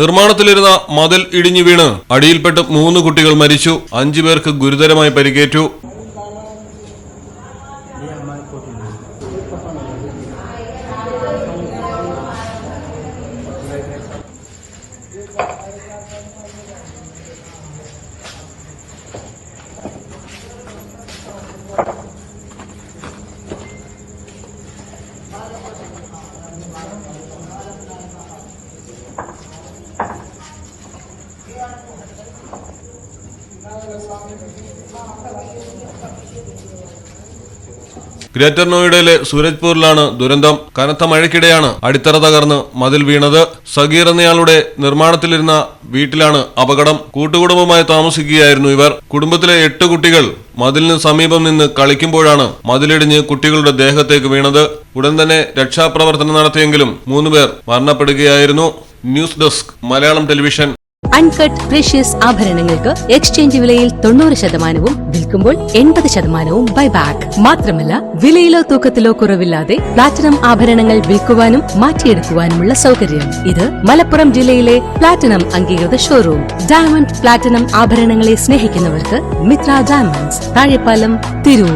നിർമ്മാണത്തിലിരുന്ന മതിൽ ഇടിഞ്ഞു വീണ്. അടിയിൽപ്പെട്ട് മൂന്ന് കുട്ടികൾ മരിച്ചു. അഞ്ചു പേർക്ക് ഗുരുതരമായി പരിക്കേറ്റു. ഗ്രേറ്റർ നോയിഡയിലെ സൂരജ്പൂരിലാണ് ദുരന്തം. കനത്ത മഴയ്ക്കിടെയാണ് അടിത്തറ തകർന്ന് മതിൽ വീണത്. സഗീർ എന്നയാളുടെ നിർമ്മാണത്തിലിരുന്ന വീട്ടിലാണ് അപകടം. കൂട്ടുകുടുംബമായി താമസിക്കുകയായിരുന്നു ഇവർ. കുടുംബത്തിലെ എട്ട് കുട്ടികൾ മതിലിന് സമീപം നിന്ന് കളിക്കുമ്പോഴാണ് മതിലിടിഞ്ഞ് കുട്ടികളുടെ ദേഹത്തേക്ക് വീണത്. ഉടൻ തന്നെ രക്ഷാപ്രവർത്തനം നടത്തിയെങ്കിലും മൂന്നുപേർ മരണപ്പെടുകയായിരുന്നു. News desk Malayalam television. Uncut precious ആഭരണങ്ങൾക്ക് exchange വിലയിൽ തൊണ്ണൂറ് ശതമാനവും വിൽക്കുമ്പോൾ എൺപത് ശതമാനവും ബൈബാക്ക് മാത്രമല്ല വിലയിലോ തൂക്കത്തിലോ കുറവില്ലാതെ പ്ലാറ്റിനം ആഭരണങ്ങൾ വിൽക്കുവാനും മാറ്റിയെടുക്കുവാനുമുള്ള സൗകര്യം. ഇത് മലപ്പുറം ജില്ലയിലെ പ്ലാറ്റിനം അംഗീകൃത ഷോറൂം ഡയമണ്ട് പ്ലാറ്റിനം ആഭരണങ്ങളെ സ്നേഹിക്കുന്നവർക്ക് മിത്ര ഡയമണ്ട്സ് താഴെപ്പാലം തിരൂർ.